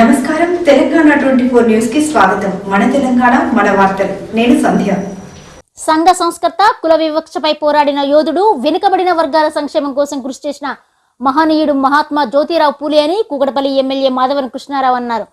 నమస్కారం. Telangana twenty four న్యూస్కి స్వాగతం. మన తెలంగాణ మన వార్తలు. నేను సంధ్య. సంఘ సంస్కర్త కుల వివక్షపై పోరాడిన యోధుడు వెనుకబడిన వర్గాల సంక్షేమం కోసం కృషి చేసిన మహనీయుడు మహాత్మా జ్యోతిరావు పూలే అని కూకటపల్లి ఎమ్మెల్యే మాధవన్ కృష్ణారావు అన్నారు.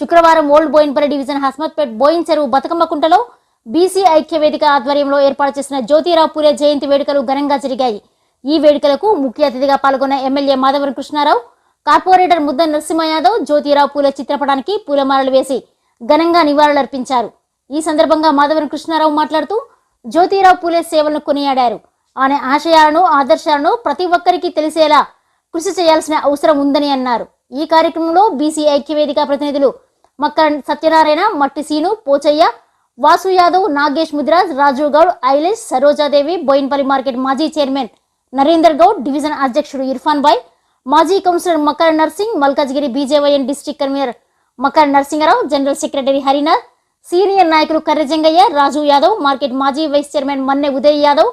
శుక్రవారం ఓల్డ్ బోయిన్పల్లి డివిజన్ హస్మత్పేట్ బోయిన్ చెరువు బతుకమ్మ కుంటలో బీసీ ఐక్య వేదిక ఆధ్వర్యంలో ఏర్పాటు చేసిన జ్యోతిరావు పూలే జయంతి వేడుకలు ఘనంగా జరిగాయి. ఈ వేడుకలకు ముఖ్య అతిథిగా పాల్గొన్న ఎమ్మెల్యే మాధవన్ కృష్ణారావు కార్పొరేటర్ ముద్ద నరసింహ యాదవ్ జ్యోతిరావు పూలే చిత్రపటానికి పూలమాలలు వేసి ఘనంగా నివాళులర్పించారు. ఈ సందర్భంగా మాధవన్ కృష్ణారావు మాట్లాడుతూ జ్యోతిరావు పూలే సేవలను కొనియాడారు. ఆయన ఆశయాలను ఆదర్శాలను ప్రతి ఒక్కరికి తెలిసేలా కృషి చేయాల్సిన అవసరం ఉందని అన్నారు. ఈ కార్యక్రమంలో బీసీ ఐక్యవేదిక ప్రతినిధులు మక్క సత్యనారాయణ మట్టి సీను పోచయ్య వాసు యాదవ్ నాగేష్ ముదిరాజ్ రాజు గౌడ్ ఐలేష్ సరోజాదేవి బోయిన్పల్లి మార్కెట్ మాజీ చైర్మన్ నరేందర్ గౌడ్ డివిజన్ అధ్యక్షుడు ఇర్ఫాన్ బాయ్ మాజీ councillor Makara Narsing Malkajgiri BJYM district convener Makara Narasimharao general secretary Harinath senior నాయకులు కర్రజంగయ్య రాజు యాదవ్ మార్కెట్ మాజీ vice chairman Manne Uday Yadav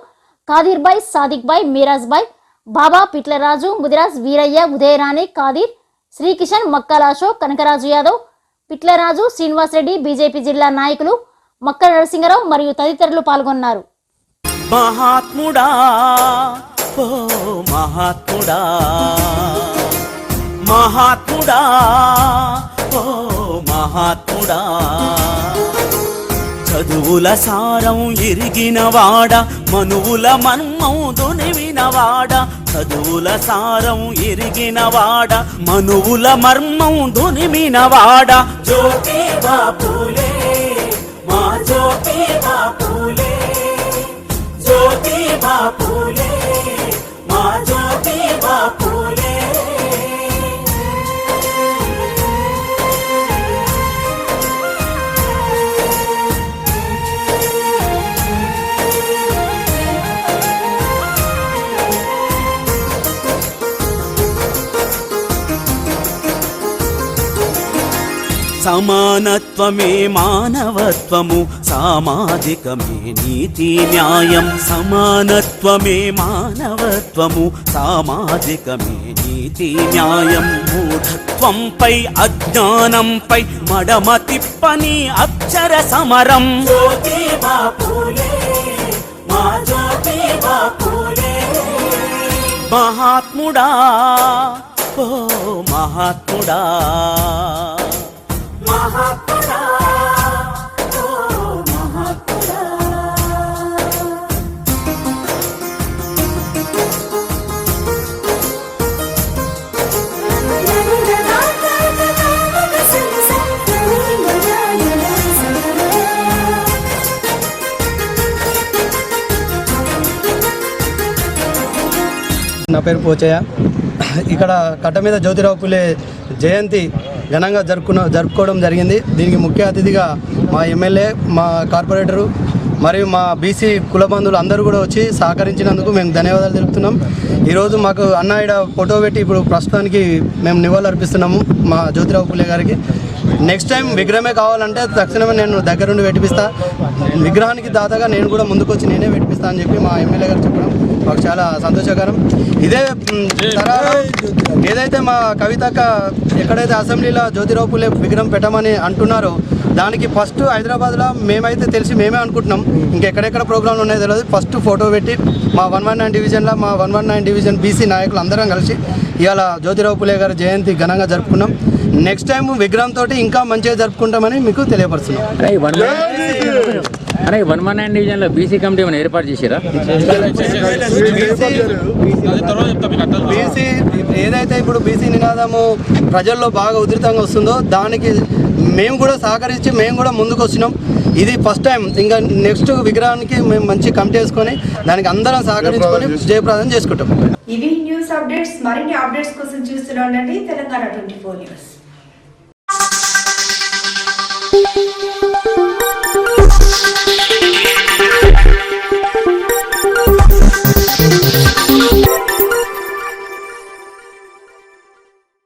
Kadir Bhai Sadiq Bhai Meeraj Bhai Baba Pitlaraju Mudiraj Veeraiah Udayarani Kadir Srikishan Makkala Ashok Kanakaraju Yadav Pitlaraju Srinivas Reddy BJP జిల్లా నాయకులు మక్క నరసింహరావు మరియు తదితరులు పాల్గొన్నారు. మహాత్ముడా ఓ మహాత్ముడా మహాత్ముడా ఓ మహాత్ముడా. చదువుల సారం ఎరిగినవాడ మనువుల మన్మం దునివినవాడ చదువుల సారం ఎరిగినవాడ మనువుల మర్మం దునిమినవాడ జ్యోతి బాపులే సమానత్వమే మానవత్వము సామాజికమే నీతి న్యాయం. సమానత్వమే మానవత్వము సామాజికమే నీతి న్యాయం. మూఢత్వంపై అజ్ఞానంపై మడమ తిప్పని అక్షర సమరం. మహాత్ముడా ఓ మహాత్ముడా. నా పేరు పోచయ్య. ఇక్కడ కట్ట మీద జ్యోతిరావు పులే జయంతి ఘనంగా జరుపుకున్న జరుపుకోవడం జరిగింది. దీనికి ముఖ్య అతిథిగా మా ఎమ్మెల్యే మా కార్పొరేటరు మరియు మా బీసీ కుల బంధువులు అందరూ కూడా వచ్చి సహకరించినందుకు మేము ధన్యవాదాలు తెలుపుతున్నాం. ఈరోజు మాకు అన్న ఫోటో పెట్టి ఇప్పుడు ప్రస్తుతానికి మేము నివాళులు అర్పిస్తున్నాము మా జ్యోతిరావు పుల్లే గారికి. నెక్స్ట్ టైం విగ్రహమే కావాలంటే తక్షణమే నేను దగ్గరుండి పెట్టిపిస్తా విగ్రహానికి దాతగా నేను కూడా ముందుకొచ్చి నేనే పెట్టిపిస్తా అని చెప్పి మా ఎమ్మెల్యే గారు చెప్పడం. మాకు చాలా సంతోషకరం. ఇదే తరాలు ఏదైతే మా కవితక్క ఎక్కడైతే అసెంబ్లీలో జ్యోతిరావు పులే విగ్రహం పెట్టమని అంటున్నారో దానికి ఫస్ట్ హైదరాబాద్లో మేమైతే తెలిసి మేమే అనుకుంటున్నాం. ఇంకెక్కడెక్కడ ప్రోగ్రాంలు ఉన్నాయో తెలియదు ఫస్ట్ ఫోటో పెట్టి మా వన్ వన్ నైన్ డివిజన్లో మా one one nine division BC నాయకులు అందరం కలిసి ఇవాళ జ్యోతిరావు పులే గారి జయంతి ఘనంగా జరుపుకున్నాం. నెక్స్ట్ టైం విగ్రహం తోటి ఇంకా మంచిగా జరుపుకుంటామని మీకు తెలియపరుస్తున్నాం. అరే వన్ వన్ వన్ నైన్ డివిజన్లో బీసీ కమిటీ ఏమైనా ఏర్పాటు చేసిరా బీసీ ఏదైతే ఇప్పుడు బీసీ నినాదము ప్రజల్లో బాగా ఉధృతంగా వస్తుందో దానికి మేము కూడా సహకరించి మేము కూడా ముందుకు వచ్చినాం. ఇది ఫస్ట్ టైం ఇంకా నెక్స్ట్ విగ్రహానికి మేము మంచి కమిటీ వేసుకొని దానికి అందరం సహకరించుకొని జయప్రదం చేసుకుంటాం. ఇవి న్యూస్ అప్డేట్స్. మరిన్ని అప్డేట్స్ కోసం చూస్తూనే ఉండండి తెలంగాణ ట్వంటీ ఫోర్ న్యూస్.